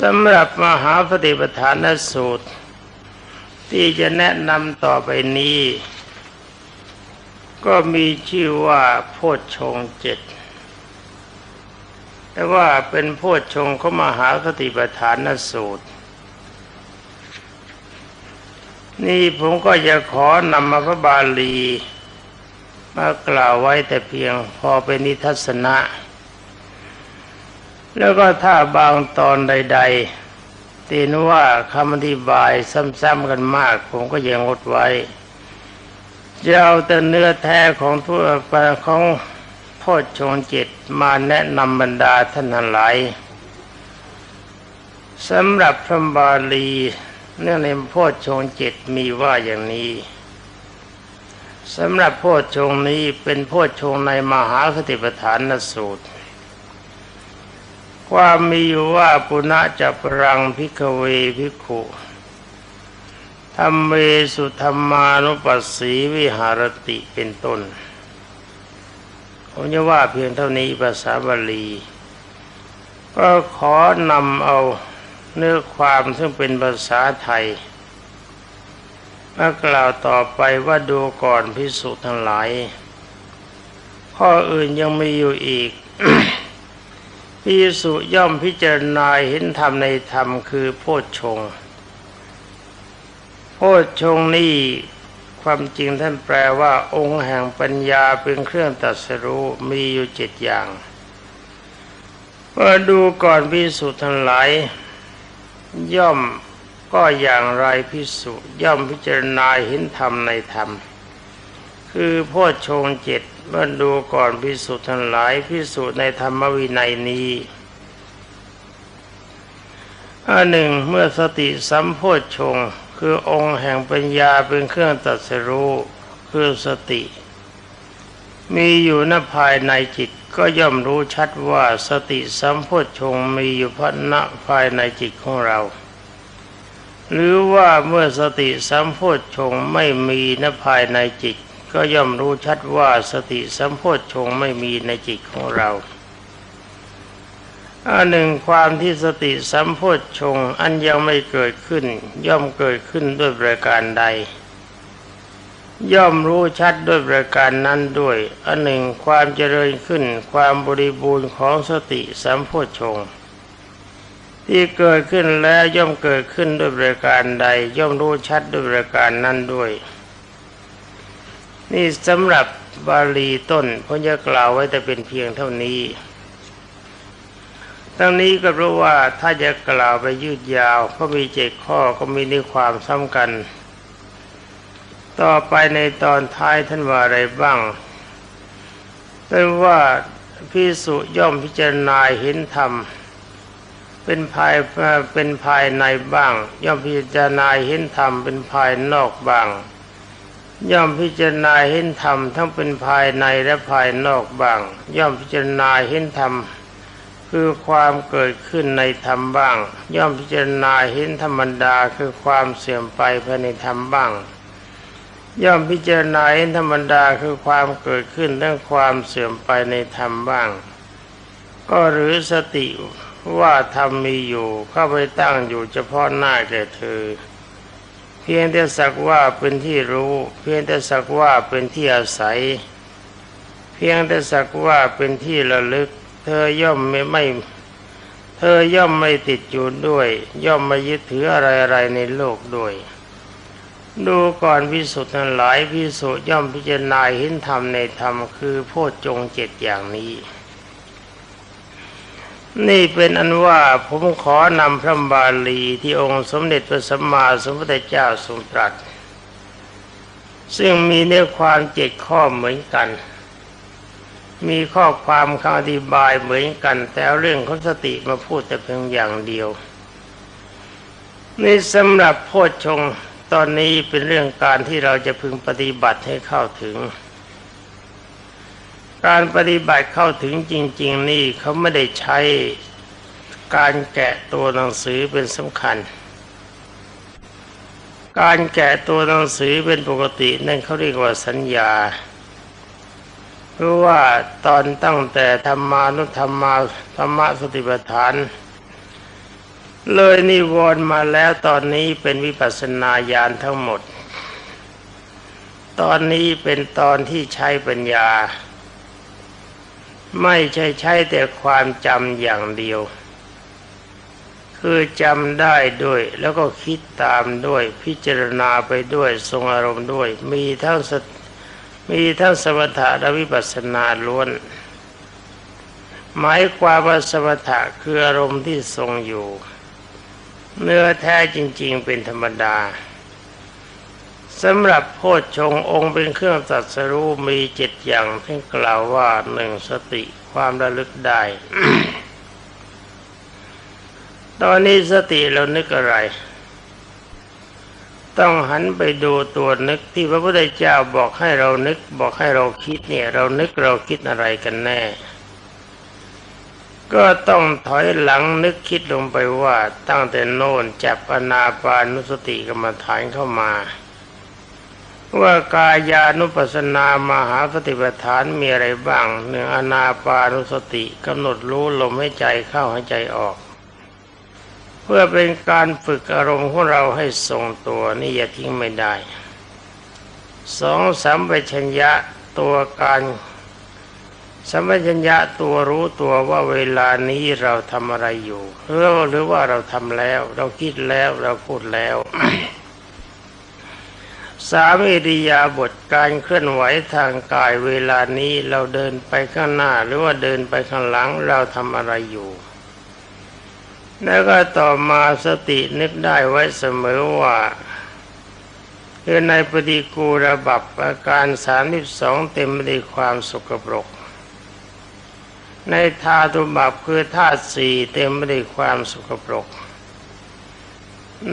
สำหรับมหาปฏิปทานสูตร ที่จะแนะนำต่อไปนี้ ก็มีชื่อว่าโพชฌงเจ็ดแต่ว่าเป็นโพชฌงค์ของมหาปฏิปทานสูตร นี่ผมก็จะขอนำมาพระบาลี มากล่าวไว้แต่เพียงพอเป็นนิทัศนะ แล้วก็ถ้าบางตอนใด ๆ ตีนว่าคำอธิบายซ้ำๆกันมาก ผมก็ยังงดไว้จะเอาแต่เนื้อแท้ของทั่วไปของโพชฌงจ็ดมาแนะนำบรรดาท่านทั้งหลายสำหรับพระบาลีเนื่องในโพชฌงจ็ดมีว่าอย่างนี้สำหรับโพชฌงนี้เป็นโพชฌงในมหาคติปฐานสูตร ความมีอยู่ว่าปุณะจะปรังพิกเวพิกขุธรรมเมสุธรรมานุปัสสีวิหารติเป็นต้นผมจะว่าเพียงเท่านี้ภาษาบาลี ก็ขอนำเอาเนื้อความซึ่งเป็นภาษาไทยมากล่าวต่อไปว่าดูก่อนพิสุทั้งหลาย ข้ออื่นยังมีอยู่อีก พิสุย่อมพิจารณาเห็นธรรมในธรรมคือโพชฌงโพชฌงนี่ความจริงท่านแปลว่าองค์แห่งปัญญาเป็นเครื่องตัดสรู้มีอยู่เจ็ดอย่างเมาดูก่อนพิสุทั้งหลาย ย่อมก็อย่างไรพิสุย่อมพิจารณาเห็นธรรมในธรรม คือโพชฌงเจ็ดเมื่อดูก่อนพิสุทั้งหลายพิสุในธรรมวินัยนี้อันหนึ่งเมื่อสติสัมโพชฌงคือองค์แห่งปัญญาเป็นเครื่องตัดสรู้คือสติ มีอยู่ณภายในจิตก็ย่อมรู้ชัดว่าสติสัมโพชฌงมีอยู่พณภายในจิตของเรา หรือว่าเมื่อสติสัมโพชฌงไม่มีณภายในจิต ก็ย่อมรู้ชัดว่าสติสัมโพชฌงค์ไม่มีในจิตของเราอันหนึ่งความที่สติสัมโพชฌงค์อันยังไม่เกิดขึ้น ย่อมเกิดขึ้นด้วยประการใด ย่อมรู้ชัดด้วยประการนั้นด้วยอันหนึ่งความเจริญขึ้น ความบริบูรณ์ของสติสัมโพชฌงค์ที่เกิดขึ้นแล้วย่อมเกิดขึ้นด้วยประการใด ย่อมรู้ชัดด้วยประการนั้นด้วย นี่สำหรับบาลีต้นผมจะกล่าวไว้แต่เป็นเพียงเท่านี้ทั้งนี้ก็เพราะว่าถ้าจะกล่าวไปยืดยาวเพรามีเจ็ดข้อก็มีในความซ้ำกันต่อไปในตอนท้ายท่านว่าอะไรบ้างเป็นว่าพิสุย่อมพิจารณาเห็นธรรม เป็นภายเป็นภายในบ้าง ย่อมพิจารณาเห็นธรรมเป็นภายนอกบ้าง ย่อมพิจารณาเห็นธรรมทั้งเป็นภายในและภายนอกบ้าง ย่อมพิจารณาเห็นธรรมคือความเกิดขึ้นในธรรมบ้าง ย่อมพิจารณาเห็นธรรมดาคือความเสื่อมไปภายในธรรมบ้าง ย่อมพิจารณาเห็นธรรมดาคือความเกิดขึ้นทั้งความเสื่อมไปในธรรมบ้าง ก็หรือสติว่าธรรมมีอยู่เข้าไปตั้งอยู่เฉพาะหน้าแก่เธอ เพียงแต่สักว่าเป็นที่รู้ เพียงแต่สักว่าเป็นที่อาศัย เพียงแต่สักว่าเป็นที่ระลึก เธอย่อมไม่ไม่ เธอย่อมไม่ติดอยู่ด้วย ย่อมไม่ยึดถืออะไรอะไรในโลกด้วยดูก่อนพิสุทธิ์ทั้งหลายพิสุย่อมพิจารณาเห็นธรรมในธรรมคือโพชฌงเจ็ดอย่างนี้ นี่เป็นอันว่าผมขอนำพระบาลีที่องค์สมเด็จพระสัมมาสัมพุทธเจ้าทรงตรัส ซึ่งมีเนื้อความเจ็ดข้อเหมือนกัน มีข้อความคำอธิบายเหมือนกัน แต่เเรื่องของสติมาพูดแต่เพียงอย่างเดียว นี่สำหรับโพชฌงตอนนี้เป็นเรื่องการที่เราจะพึงปฏิบัติให้เข้าถึง การปฏิบัติเข้าถึงจริง ๆ นี่เขาไม่ได้ใช้การแกะตัวหนังสือเป็นสำคัญ การแกะตัวหนังสือเป็นปกตินั่นเขาเรียกว่าสัญญา เพราะว่าตอนตั้งแต่ธรรมานุธรรมาธรรมสติปัฏฐาน เลยนิวรณ์มาแล้วตอนนี้เป็นวิปัสสนาญาณทั้งหมด ตอนนี้เป็นตอนที่ใช้ปัญญา ไม่ใช่ใช้แต่ความจำอย่างเดียว คือจำได้ด้วยแล้วก็คิดตามด้วยพิจารณาไปด้วยทรงอารมณ์ด้วย มีทั้งสมีทั้งสมถะและวิปัสสนาล้วน หมายความว่าสมถะคืออารมณ์ที่ทรงอยู่ เนื้อแท้จริง ๆ เป็นธรรมดา สำหรับโพชฌงองค์เป็นเครื่องตัดสรู้มีเจ็ดอย่างที่กล่าวว่าหนึ่งสติความระลึกได้ ตอนนี้สติเรานึกอะไร ต้องหันไปดูตัวนึกที่พระพุทธเจ้าบอกให้เรานึกบอกให้เราคิดเนี่ย เรานึกเราคิดอะไรกันแน่ ก็ต้องถอยหลังนึกคิดลงไปว่าตั้งแต่โน่นจับอนาปานุสติกรรมฐานเข้ามา ว่ากายานุปัสสนามหาสติปัฏฐานมีอะไรบ้างหนึ่งอนาปานุสติกำหนดรู้ลมให้ใจเข้าให้ใจออก เพื่อเป็นการฝึกอารมณ์ของเราให้ทรงตัวนี่อย่าทิ้งไม่ได้สองสัมปชัญญะตัวการสัมปชัญญะตัวรู้ตัวว่าเวลานี้เราทำอะไรอยู่หรือหรือว่าเราทำแล้ว เราคิดแล้วเราพูดแล้ว สามอิริยาบถการเคลื่อนไหวทางกายเวลานี้เราเดินไปข้างหน้าหรือว่าเดินไปข้างหลังเราทำอะไรอยู่ แล้วก็ต่อมาสตินึกได้ไว้เสมอว่าคือในปฏิกูระบับอาการสามสิบสองเต็มไปด้วยความสกปรก ในธาตุบับคือธาตุสี่เต็มไปด้วยความสกปรก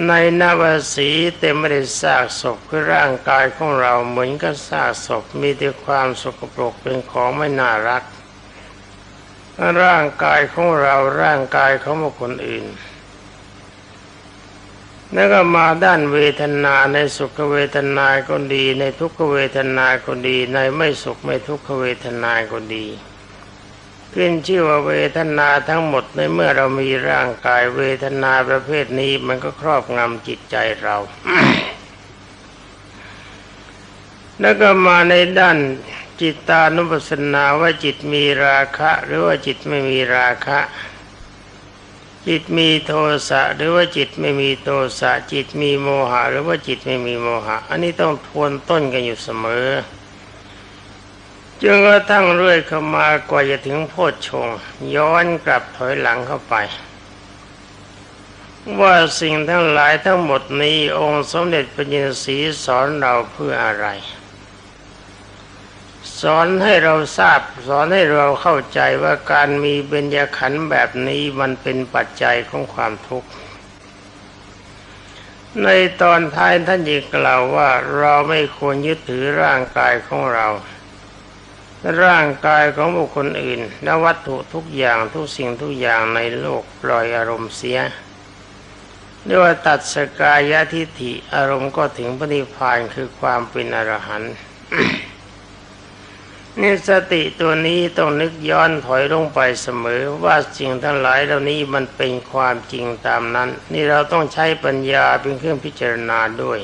ในนวสีเต็มไปด้วยซากศพคือร่างกายของเราเหมือนกับซากศพมีแต่ความสกปรกเป็นของไม่น่ารัก ร่างกายของเราร่างกายของบุคคลอื่น แล้วก็มาด้านเวทนาในสุขเวทนาก็ดี ในทุกขเวทนาก็ดี ในไม่สุขไม่ทุกขเวทนาก็ดี ขึ้นชื่อว่าเวทนาทั้งหมดในเมื่อเรามีร่างกายเวทนาประเภทนี้มันก็ครอบงำจิตใจเรา แล้วก็มาในด้านจิตตานุปัสสนาว่าจิตมีราคะ หรือว่าจิตไม่มีราคะ จิตมีโทสะหรือว่าจิตไม่มีโทสะจิตมีโมหะ หรือว่าจิตไม่มีโมหะ อันนี้ต้องทวนต้นกันอยู่เสมอ จนกระทั่งเรื่อยเข้ามากว่าจะถึงโพชง ย้อนกลับถอยหลังเข้าไป ว่าสิ่งทั้งหลายทั้งหมดนี้องค์สมเด็จพระจินสีสอนเราเพื่ออะไร สอนให้เราทราบ สอนให้เราเข้าใจว่าการมีเบญญขันธ์แบบนี้มันเป็นปัจจัยของความทุกข์ในตอนท้ายท่านยังกล่าวว่าเราไม่ควรยึดถือร่างกายของเรา ร่างกายของบุคคลอื่น และวัตถุทุกอย่างทุกสิ่งทุกอย่างในโลกปล่อยอารมณ์เสียเรียกว่าตัดสกายทิฏฐิอารมณ์ก็ถึงพระนิพพานคือความเป็นอรหันต์นี่สติตัวนี้ต้องนึกย้อนถอยลงไปเสมอว่าสิ่งทั้งหลายเหล่านี้มันเป็นความจริงตามนั้น นี่เราต้องใช้ปัญญาเป็นเครื่องพิจารณาด้วย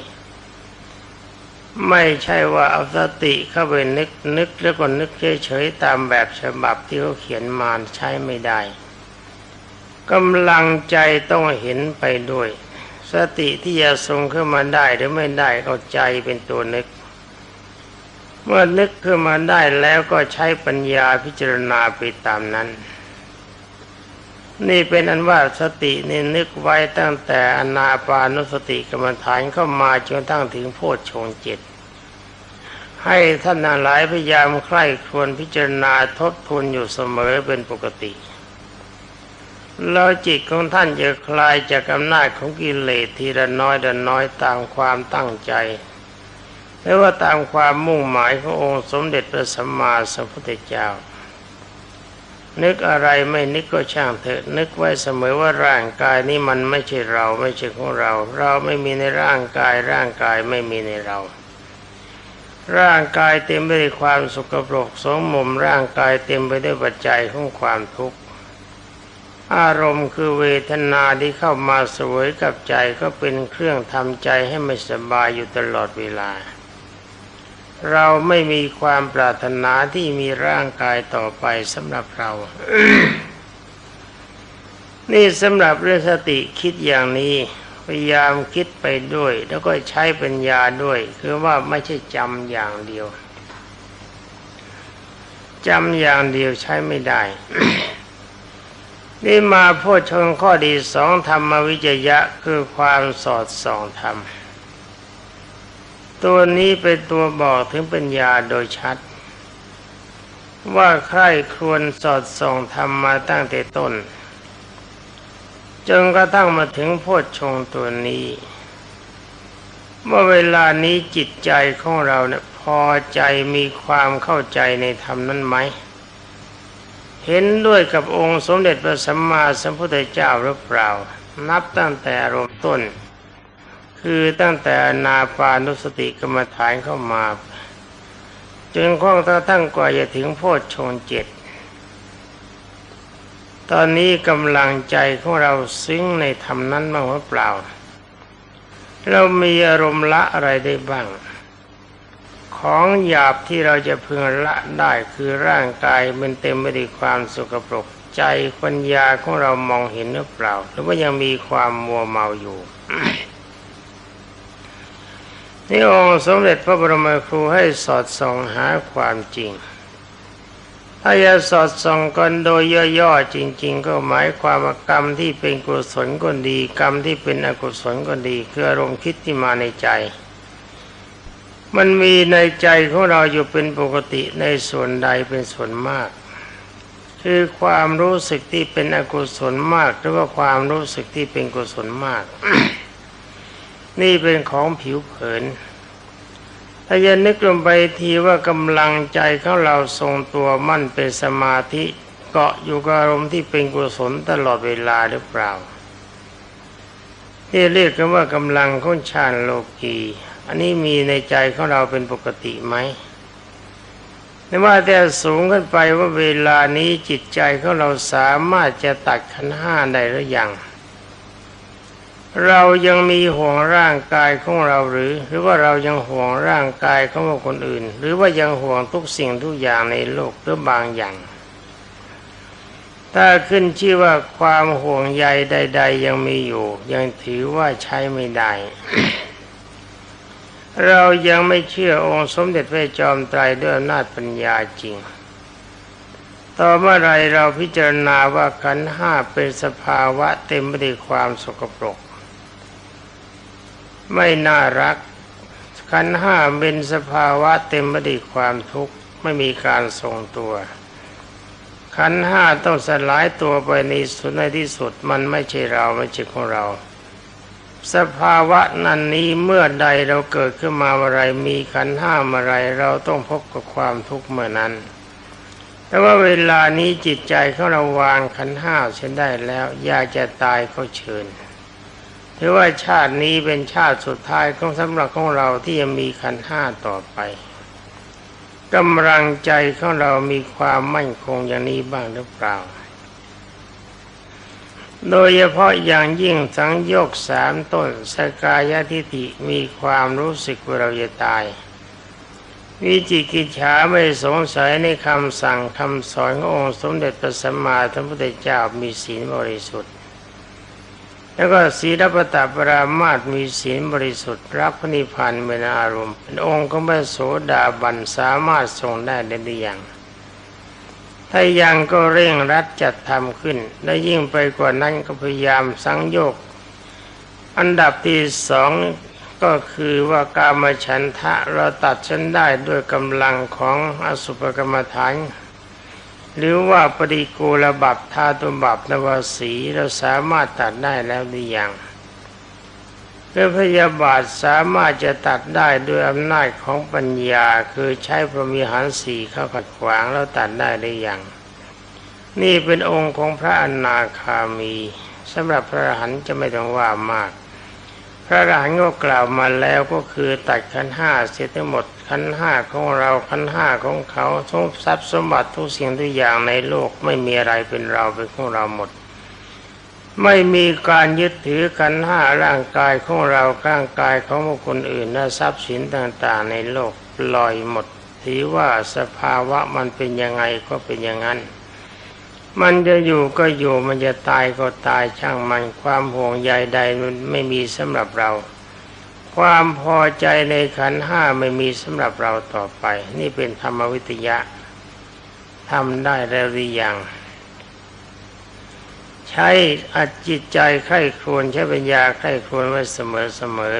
ไม่ใช่ว่าเอาสติเข้าไปนึกนึกแล้วก็นึกเฉยๆตามแบบฉบับที่เขาเขียนมาใช้ไม่ได้กำลังใจต้องเห็นไปด้วย สติที่จะทรงขึ้นมาได้หรือไม่ได้ก็ใจเป็นตัวนึก เมื่อนึกขึ้นมาได้แล้วก็ใช้ปัญญาพิจารณาไปตามนั้น นี่เป็นอันว่าสตินี่นึกไว้ตั้งแต่อนาปานุสติกรรมฐานเข้ามาจนตั้งถึงโพชฌงเจ็ดให้ท่านหลายพยายามใคร่ควญพิจารณาทบทวนอยู่เสมอเป็นปกติแล้วจิตของท่านจะคลายจากอำนาจของกิเลสทีละน้อยละน้อยตามความตั้งใจไม่ว่าตามความมุ่งหมายขององค์สมเด็จพระสัมมาสัมพุทธเจ้า นึกอะไรไม่นึกก็ช่างเถอะ นึกไว้เสมอว่าร่างกายนี้มันไม่ใช่เราไม่ใช่ของเรา เราไม่มีในร่างกาย ร่างกายไม่มีในเรา ร่างกายเต็มไปด้วยความสกปรกสมมุมร่างกายเต็มไปด้วยปัจจัยของความทุกข์อารมณ์คือเวทนาที่เข้ามาสวยกับใจก็เป็นเครื่องทำใจให้ไม่สบายอยู่ตลอดเวลา เราไม่มีความปรารถนาที่มีร่างกายต่อไปสำหรับเรา นี่สำหรับเรื่องสติคิดอย่างนี้พยายามคิดไปด้วย แล้วก็ใช้ปัญญาด้วย คือว่าไม่ใช่จำอย่างเดียวจำอย่างเดียวใช้ไม่ได้ นี่มาพูดชงข้อดีสองธรรมวิจยะคือความสอดส่องธรรม ตัวนี้เป็นตัวบอกถึงปัญญาโดยชัด ว่าใครควรสอดส่องธรรมมาตั้งแต่ต้น จนกระทั่งมาถึงโพชฌงตัวนี้เมื่อเวลานี้จิตใจของเราเนี่ยพอใจมีความเข้าใจในธรรมนั้นไหม เห็นด้วยกับองค์สมเด็จพระสัมมาสัมพุทธเจ้าหรือเปล่า นับตั้งแต่รมต้น คือตั้งแต่นาปานุสติกรรมฐานเข้ามาจนข้องกระทั่งกว่าจะถึงโพชฌงเจ็ดตอนนี้กำลังใจของเราซึ้งในธรรมนั้นบ้างหรือเปล่า เรามีอารมณ์ละอะไรได้บ้าง ของหยาบที่เราจะพึงละได้คือร่างกายมันเต็มไปด้วยความสกปรกใจปัญญาของเรามองเห็นหรือเปล่า หรือว่ายังมีความมัวเมาอยู่ นี่องค์สมเด็จพระบรมครูให้สอดส่องหาความจริง ถ้าจะสอดส่องกันโดยย่อๆจริง ๆ ก็หมายความว่ากรรมที่เป็นกุศลก็ดี กรรมที่เป็นอกุศลก็ดี คืออารมณ์คิดที่มาในใจ มันมีในใจของเราอยู่เป็นปกติในส่วนใดเป็นส่วนมาก คือความรู้สึกที่เป็นอกุศลมาก หรือว่าความรู้สึกที่เป็นกุศลมาก นี่เป็นของผิวเผิน ถ้าจะนึกลงไปทีว่ากำลังใจของเราทรงตัวมั่นเป็นสมาธิเกาะอยู่กับอารมณ์ที่เป็นกุศลตลอดเวลาหรือเปล่าที่เรียกกันว่ากำลังของฌานโลกีอันนี้มีในใจของเราเป็นปกติไหมไม่ว่าแต่สูงขึ้นไปว่าเวลานี้จิตใจของเราสามารถจะตัดขันห้าได้หรือยัง เรายังมีห่วงร่างกายของเราหรือ หรือว่าเรายังห่วงร่างกายของคนอื่น หรือว่ายังห่วงทุกสิ่งทุกอย่างในโลกหรือบางอย่าง ถ้าขึ้นชื่อว่าความห่วงใยใด ๆ ยังมีอยู่ ยังถือว่าใช้ไม่ได้ เรายังไม่เชื่อองค์สมเด็จพระจอมไตรด้วยอำนาจปัญญาจริงต่อเมื่อไรเราพิจารณาว่าขันห้าเป็นสภาวะเต็มไปด้วยความสกปรก ไม่น่ารักขันห้าเป็นสภาวะเต็มไปด้วยความทุกข์ไม่มีการทรงตัว ขันห้าต้องสลายตัวไปในสุดในที่สุดมันไม่ใช่เราไม่ใช่ของเรา สภาวะนั้นนี้เมื่อใดเราเกิดขึ้นมาอะไรมีขันห้าอะไรเราต้องพบกับความทุกข์เมื่อนั้น แต่ว่าเวลานี้จิตใจเขาเราวางขันห้าเช่นได้แล้วอยากจะตายก็เชิญ ถือว่าชาตินี้เป็นชาติสุดท้ายของสำหรับของเราที่ยังมีขันห้าต่อไปกำลังใจของเรามีความมั่นคงอย่างนี้บ้างหรือเปล่า โดยเฉพาะอย่างยิ่งสังโยกสามต้นสกายทิฏฐิมีความรู้สึกว่าเราจะตาย วิจิกิจฉาไม่สงสัยในคำสั่งคำสอนขององค์สมเด็จพระสัมมาสัมพุทธเจ้ามีศีลบริสุทธิ์ แล้วก็ศีลปตปรามาตมีศีลบริสุทธิ์รับพระนิพพานเป็นอารมณ์เป็นองค์ของพระโสดาบันสามารถทรงได้ได้หรือยังถ้ายังก็เร่งรัดจัดทำขึ้น และยิ่งไปกว่านั้นก็พยายามสังโยก อันดับที่สองก็คือว่ากามฉันทะเราตัดฉันได้ด้วยกำลังของอสุภกรรมฐาน หรือว่าปฏิโกูลบับธาตุบับนวสีเราสามารถตัดได้แล้วหรือยังเพื่อพยาบาทสามารถจะตัดได้ด้วยอำนาจของปัญญาคือใช้พระมีหารสีเข้าขัดขวางแล้วตัดได้หรือยังนี่เป็นองค์ของพระอนาคามีสำหรับพระหันจะไม่ต้องว่ามาก พระอรหันต์ก็กล่าวมาแล้วก็คือตัดขันห้าเสียทั้งหมดขันห้าของเราขันห้าของเขาทุกทรัพย์สมบัติทุกสิ่งทุกอย่างในโลกไม่มีอะไรเป็นเราเป็นของเราหมด ไม่มีการยึดถือกันห้าร่างกายของเราร่างกายของบุคคลอื่นและทรัพย์สินต่างๆ ในโลกปล่อยหมดถือว่าสภาวะมันเป็นยังไงก็เป็นอย่างนั้น มันจะอยู่ก็อยู่มันจะตายก็ตายช่างมันความห่วงใยใดมันไม่มีสำหรับเรา ความพอใจในขันห้าไม่มีสำหรับเราต่อไป นี่เป็นธรรมวิทยะทำได้แล้วหรือยังใช้อัดจิตใจไข้ครวนใช้ปัญญาไข้ครวนไว้เสมอเสมอ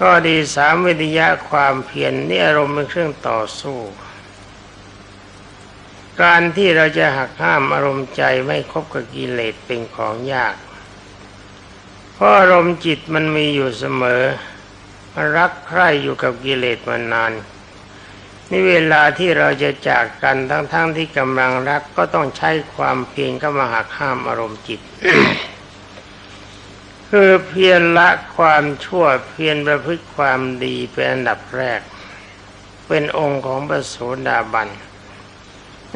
ก็ดีสามวิทยะความเพียรนนี่อารมณ์เป็นเครื่องต่อสู้ การที่เราจะหักห้ามอารมณ์ใจไม่คบกับกิเลสเป็นของยาก เพราะอารมณ์จิตมันมีอยู่เสมอมันรักใคร่อยู่กับกิเลสมานานนี่เวลาที่เราจะจากกันทั้งๆทที่กำลังรักก็ต้องใช้ความเพียรเข้ามาหักห้ามอารมณ์จิต คือเพียรละความชั่วเพียรประพฤติความดีเป็นอันดับแรก เป็นองค์ของพระโสดาบัน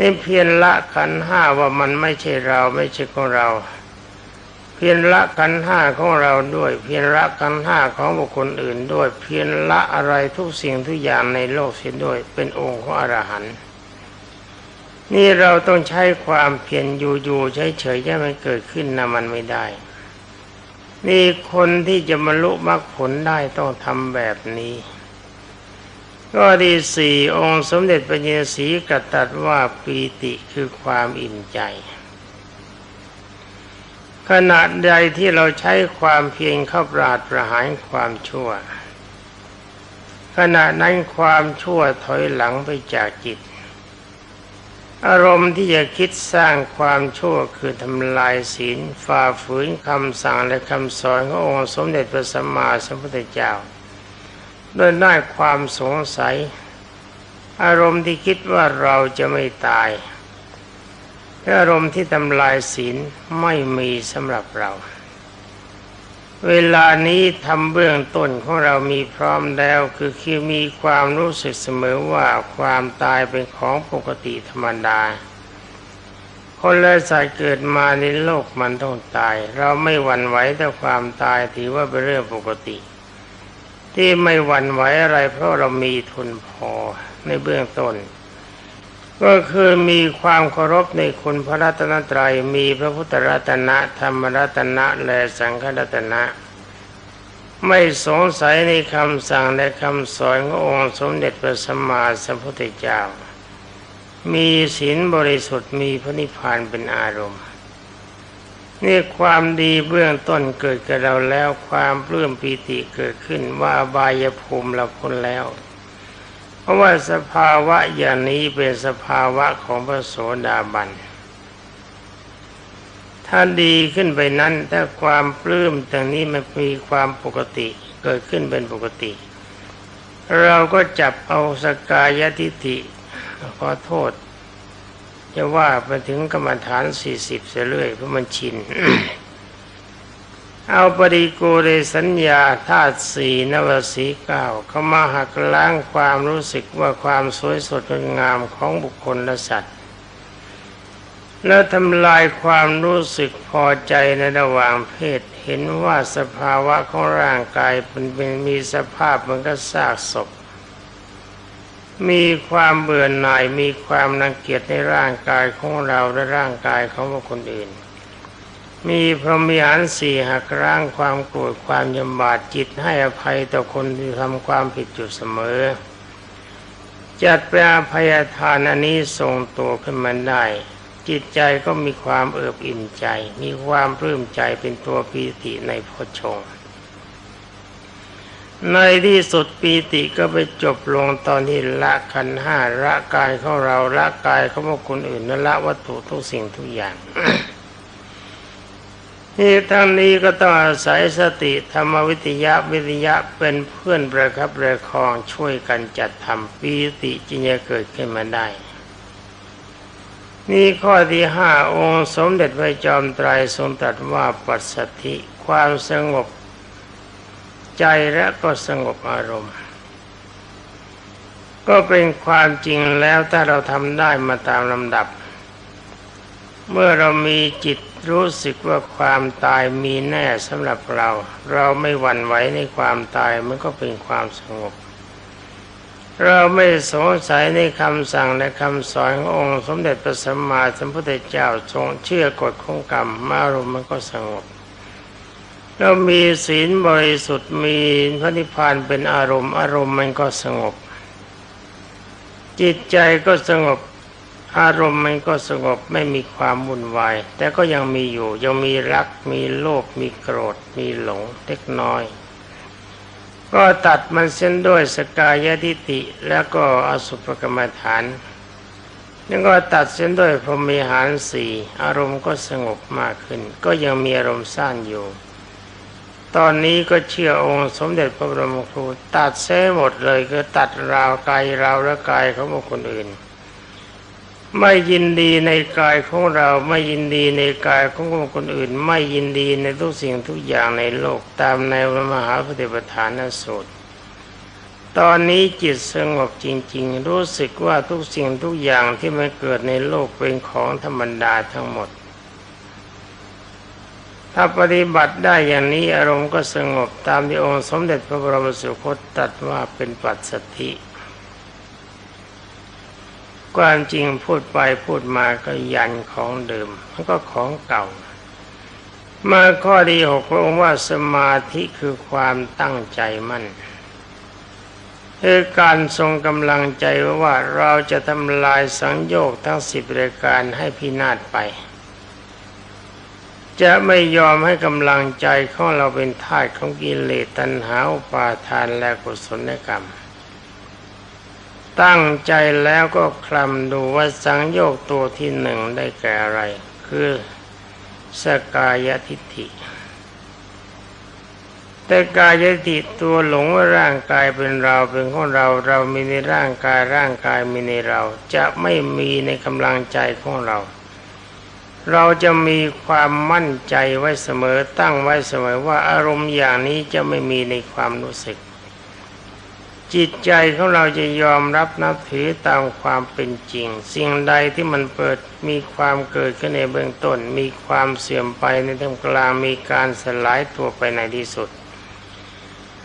นี่เพียรละขันห้าว่ามันไม่ใช่เราไม่ใช่ของเรา เพียรละกันห้าของเราด้วย เพียรละกันห้าของบุคคลอื่นด้วย เพียรละอะไรทุกสิ่งทุกอย่างในโลกเสียด้วย เป็นองค์ของอรหันต์นี่เราต้องใช้ความเพียรอยู่ๆเฉยๆให้มันเกิดขึ้นนะมันไม่ได้ นี่คนที่จะบรรลุมรรคผลได้ต้องทำแบบนี้ ก็ดีสี่องค์สมเด็จพระเยสีกตัดว่าปีติคือความอิ่มใจ ขณะใดที่เราใช้ความเพียรเข้าปราดประหารความชั่ว ขณะนั้นความชั่วถอยหลังไปจากจิต อารมณ์ที่จะคิดสร้างความชั่วคือทำลายศีลฝ่าฝืนคำสั่งและคำสอนขององค์สมเด็จพระสัมมาสัมพุทธเจ้า โดยได้ความสงสัย อารมณ์ที่คิดว่าเราจะไม่ตายและอารมณ์ที่ทำลายศีลไม่มีสำหรับเรา เวลานี้ทำเบื้องต้นของเรามีพร้อมแล้ว คือคือมีความรู้สึกเสมอว่าความตายเป็นของปกติธรรมดา คนและสัตว์เกิดมาในโลกมันต้องตาย เราไม่หวั่นไหวแต่ความตายถือว่าเป็นเรื่องปกติ ที่ไม่หวั่นไหวอะไร เพราะเรามีทุนพอในเบื้องต้น ก็คือมีความเคารพในคุณพระรัตนตรัยมีพระพุทธรัตนะธรรมรัตนะและสังฆรัตนะ ไม่สงสัยในคำสั่งและคำสอนขององค์สมเด็จพระสัมมาสัมพุทธเจ้า มีศีลบริสุทธิ์มีพระนิพพานเป็นอารมณ์ นี่ความดีเบื้องต้นเกิดกับเราแล้วความปลื้มปีติเกิดขึ้นว่าบายภูมิเราพ้นแล้ว เพราะว่าสภาวะอย่างนี้เป็นสภาวะของพระโสดาบันถ้าดีขึ้นไปนั้นถ้าความปลื้มตรงนี้มันมีความปกติเกิดขึ้นเป็นปกติ เราก็จับเอาสกายทิฏฐิขอโทษ จะว่าไปถึงกรรมฐานสี่สิบเสียเรื่อยเพราะมันชิน เอาปริโกเรสัญญาธาตุสี่นวสีเก้าเข้ามาหักล้างความรู้สึกว่าความสวยสดงดงามของบุคคลและสัตว์ แล้วทำลายความรู้สึกพอใจในระหว่างเพศ เห็นว่าสภาวะของร่างกายเป็นเป็นมีสภาพมือนกับซากศพ มีความเบื่อหน่ายมีความนังเกียจในร่างกายของเราและร่างกายของบุคคลอื่น มีพรหมิหารสี่หักร้างความโกรธความยำบาดจิตให้อภัยต่อคนที่ทำความผิดอยู่เสมอ จัดแปลภัยทานอันนี้ทรงตัวขึ้นมาได้ จิตใจก็มีความเอิบอิ่มใจ มีความปลื้มใจเป็นตัวปีติในพชง ในที่สุดปีติก็ไปจบลงตอนที่ละขันห้าละกายของเราละกายของคนอื่นและละวัตถุทุกสิ่งทุกอย่างนี่ทั้งนี้ก็ต้องอาศัยสติธรรมวิทยาวิทยาเป็นเพื่อนประคับประคองช่วยกันจัดทำปีติจึงจะเกิดขึ้นมาได้ นี่ข้อที่ห้าองค์สมเด็จพระจอมไตรทรงตรัสว่าปัสสติความสงบ ใจและก็สงบอารมณ์ ก็เป็นความจริงแล้วถ้าเราทำได้มาตามลำดับ เมื่อเรามีจิตรู้สึกว่าความตายมีแน่สำหรับเรา เราไม่หวั่นไหวในความตายมันก็เป็นความสงบ เราไม่สงสัยในคำสั่งและคำสอนขององค์ สมเด็จพระสัมมาสัมพุทธเจ้าทรงเชื่อกฎของกรรมมารมณ์มันก็สงบ เรามีศีลบริสุทธิ์มีพระนิพพานเป็นอารมณ์อารมณ์มันก็สงบ จิตใจก็สงบ อารมณ์มันก็สงบไม่มีความวุ่นวายแต่ก็ยังมีอยู่ยังมีรักมีโลภมีโกรธ มีหลงเล็กน้อย ก็ตัดมันเส้นด้วยสกายทิฏฐิแล้วก็อสุภกรรมฐานแล้วก็ตัดเส้นด้วยพรหมิหารสี่อารมณ์ก็สงบมากขึ้น ก็ยังมีอารมณ์สั้นอยู่ ตอนนี้ก็เชื่อองค์สมเด็จพระบรมครูตัดเส้หมดเลยคือตัดราวกายราวและกายของบุคคลอื่น ไม่ยินดีในกายของเราไม่ยินดีในกายของบุคคลอื่น ไม่ยินดีในทุกสิ่งทุกอย่างในโลกตามในพระมหาปฏิปทานสูตรตอนนี้จิตสงบจริง ๆ รู้สึกว่าทุกสิ่งทุกอย่างที่มันเกิดในโลกเป็นของธรรมดาทั้งหมด ถ้าปฏิบัติได้อย่างนี้อารมณ์ก็สงบตามที่องค์สมเด็จพระบรมสุคตตรัสว่าเป็นปัจสถธิความจริงพูดไปพูดมาก็ยันของเดิมมันก็ของเก่า มาข้อที่หกพระองค์ว่าสมาธิคือความตั้งใจมั่นคือการทรงกำลังใจว่าเราจะทำลายสังโยกทั้งสิบรายการให้พินาศไป จะไม่ยอมให้กำลังใจของเราเป็นทาสของกิเลสตัณหาอุปาทานและกุศลกรรม ตั้งใจแล้วก็คลำดูว่าสังโยกตัวที่หนึ่งได้แก่อะไร คือสกายทิฏฐิแต่กายทิฏฐิตัวหลงว่าร่างกายเป็นเราเป็นของเราเรามีในร่างกายร่างกายมีในเรา จะไม่มีในกำลังใจของเรา เราจะมีความมั่นใจไว้เสมอตั้งไว้เสมอว่าอารมณ์อย่างนี้จะไม่มีในความรู้สึก จิตใจของเราจะยอมรับนับถือตามความเป็นจริง สิ่งใดที่มันเปิดมีความเกิดขึ้นในเบื้องต้น มีความเสื่อมไปในท่ามกลางมีการสลายตัวไปในที่สุด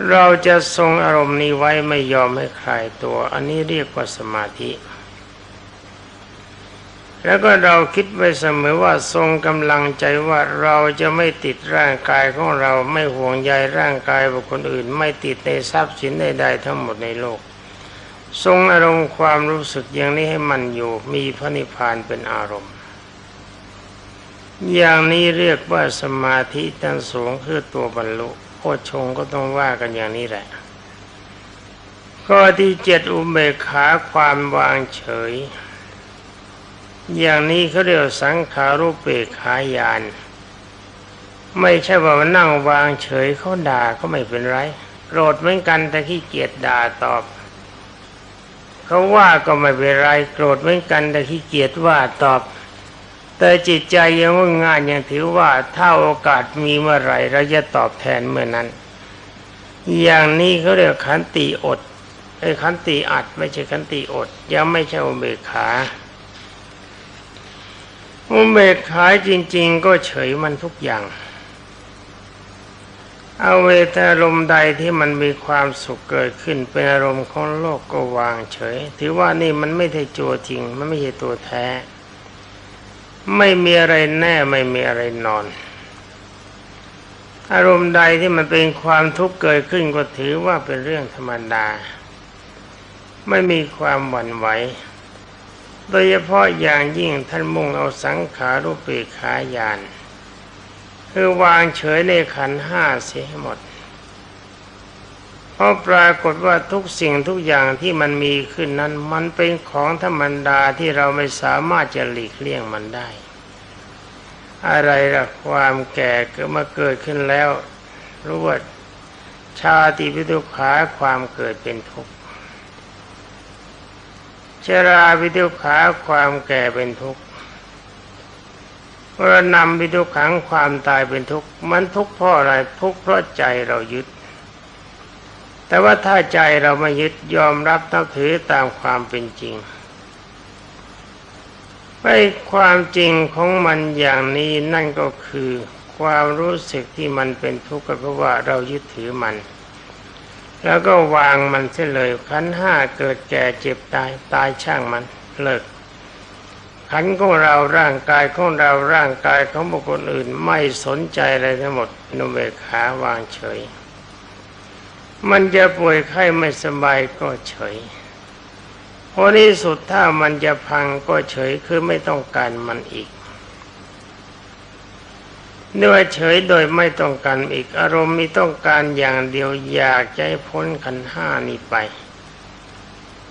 เราจะทรงอารมณ์นี้ไว้ไม่ยอมให้คลายตัว อันนี้เรียกว่าสมาธิ แล้วก็เราคิดไว้เสมอว่าทรงกำลังใจว่าเราจะไม่ติดร่างกายของเราไม่ห่วงใยร่างกายบุคคลอื่น ไม่ติดในทรัพย์สินใดๆทั้งหมดในโลก ทรงอารมณ์ความรู้สึกอย่างนี้ให้มันอยู่มีพระนิพพานเป็นอารมณ์ อย่างนี้เรียกว่าสมาธิชั้นสูงคือตัวบรรลุโคชงก็ต้องว่ากันอย่างนี้แหละข้อที่เจ็ดอุเบกขาความวางเฉย อย่างนี้เขาเรียกสังขารุปเบกขายาน ไม่ใช่ว่ามานั่งวางเฉยเขาด่าก็ไม่เป็นไรโกรธเหมือนกันแต่ขี้เกียจด่าตอบเขาว่าก็ไม่เป็นไรโกรธเหมือนกันแต่ขี้เกียจว่าตอบ แต่จิตใจยังว่างานยังถือว่าถ้าโอกาสมีเมื่อไรเราจะตอบแทนเมื่อนั้น อย่างนี้เขาเรียกขันติอดไอ้ขันติอัดไม่ใช่ขันติอด ยังไม่ใช่อุเบกขา อุเบกขาจริง ๆ ก็เฉยมันทุกอย่างเอาเวทอารมณ์ใดที่มันมีความสุขเกิดขึ้นเป็นอารมณ์ของโลกก็วางเฉย ถือว่านี่มันไม่ใช่ตัวจริง มันไม่ใช่ตัวแท้ ไม่มีอะไรแน่ไม่มีอะไรนอน อารมณ์ใดที่มันเป็นความทุกข์เกิดขึ้นก็ถือว่าเป็นเรื่องธรรมดา ไม่มีความหวั่นไหว โดยเฉพาะอย่างยิ่งท่านมุ่งเอาสังขารุปเปกขายาน คือวางเฉยในขันห้าเสียให้หมด เพราะปรากฏว่าทุกสิ่งทุกอย่างที่มันมีขึ้นนั้น มันเป็นของธรรมดาที่เราไม่สามารถจะหลีกเลี่ยงมันได้ อะไรละความแก่กิดมาเกิดขึ้นแล้วรู้ว่าชาติพิทุขาความเกิดเป็นทุกข์ ชราพิทุขาความแก่เป็นทุกข์มรณะพิทุขังความตายเป็นทุกข์มันทุกข์เพราะอะไรทุกข์เพราะใจเรายึด แต่ว่าถ้าใจเราไม่ยึดยอมรับนับถือตามความเป็นจริงไอ้ความจริงของมันอย่างนี้นั่นก็คือความรู้สึกที่มันเป็นทุกข์ก็เพราะว่าเรายึดถือมัน แล้วก็วางมันเสียเลยขันห้าเกิดแก่เจ็บตายตายช่างมันเลิกขันของเราร่างกายของเราร่างกายของบุคคลอื่นไม่สนใจอะไรทั้งหมดนุเบกขาวางเฉย มันจะป่วยไข้ไม่สบายก็เฉยพอที่สุดถ้ามันจะพังก็เฉยคือไม่ต้องการมันอีก เนื่อเฉยโดยไม่ต้องการอีกอารมณ์มีต้องการอย่างเดียวอยากจะให้พ้นขันห้านี้ไป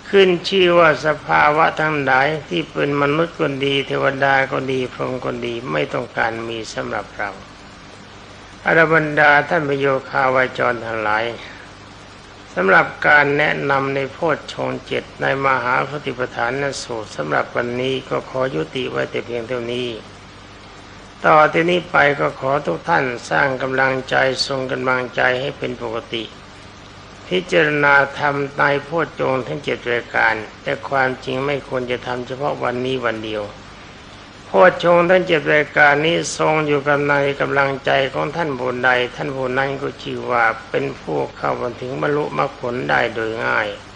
ขึ้นชื่อว่าสภาวะทั้งหลายที่เป็นมนุษย์ก็ดีเทวดาก็ดีพรหมก็ดีไม่ต้องการมีสำหรับเราอรบรรดาท่านประโยคาวาจรทั้งหลายสำหรับการแนะนำในโพชฌงเจ็ดในมหาปฏิปทานนสูตรสำหรับวันนี้ก็ขอยุติไว้แต่เพียงเท่านี้ ต่อที่นี้ไปก็ขอทุกท่านสร้างกำลังใจทรงกำลังใจให้เป็นปกติ พิจารณาทำในโพชฌงทั้งเจ็ดรายการ แต่ความจริงไม่ควรจะทำเฉพาะวันนี้วันเดียวโพชฌงทั้งเจ็ดรายการนี้ทรงอยู่กับในกำลังใจของท่านผู้ใด ท่านผู้นั้นก็ชื่อว่าเป็นผู้เข้าถึงบรรลุมรรคผลได้โดยง่าย